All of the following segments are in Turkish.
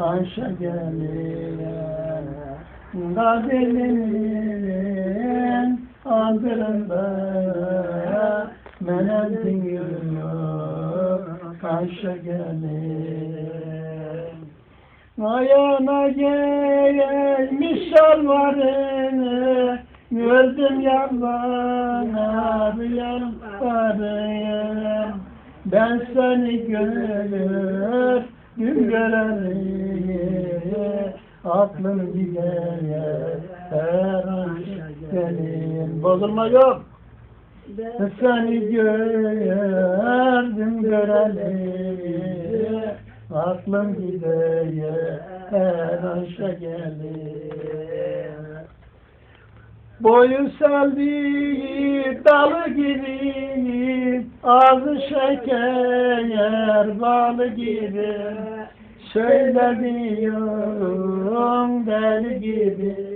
Ayşe gelin Kadir'in andırında Menezdin yürüyor Ayşe gelin Ayağına gelmiş şalvarını Gördüm yalvarına bir yalvarayım Ben seni görür gün göreli Aklım gider her an gelin. Bozulma yok. Seni gördüm göreli Aklım gider her aşa gelir Boyu selvi dalı gibi Ağzı şeker balı gibi Söylediyorum deli gibi.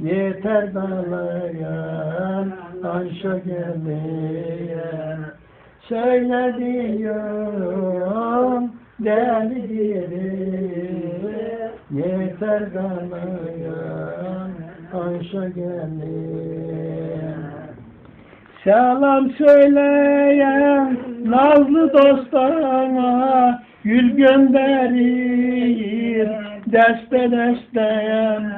Yeter dalayan Ayşe gelmeyen Söylediyorum deli gibi. Yeter dalayan Ayşe gelmeyen Selam söyleyen nazlı dostlarına Gül gönderir deste desteyen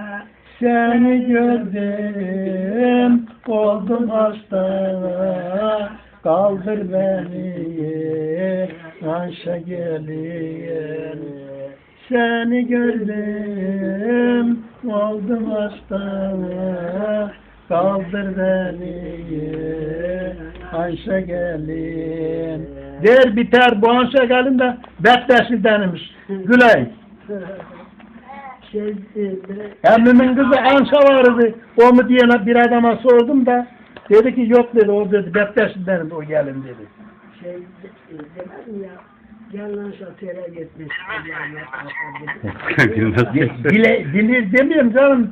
Seni gördüm oldum hasta Kaldır beni Ayşe gelin Seni gördüm oldum hasta Kaldır beni Ayşe gelin. Der biter bu Ayşe gelin de beklesi denilmiş Güley Emmimin kızı Ansa vardı o mu diye bir adama sordum da dedi ki yok dedi. O dedi beklesi denilmiş o gelin dedi. Şey, e, demedim ya. Yandan şatöre gitmiş. Dile, dili demiyorum canım.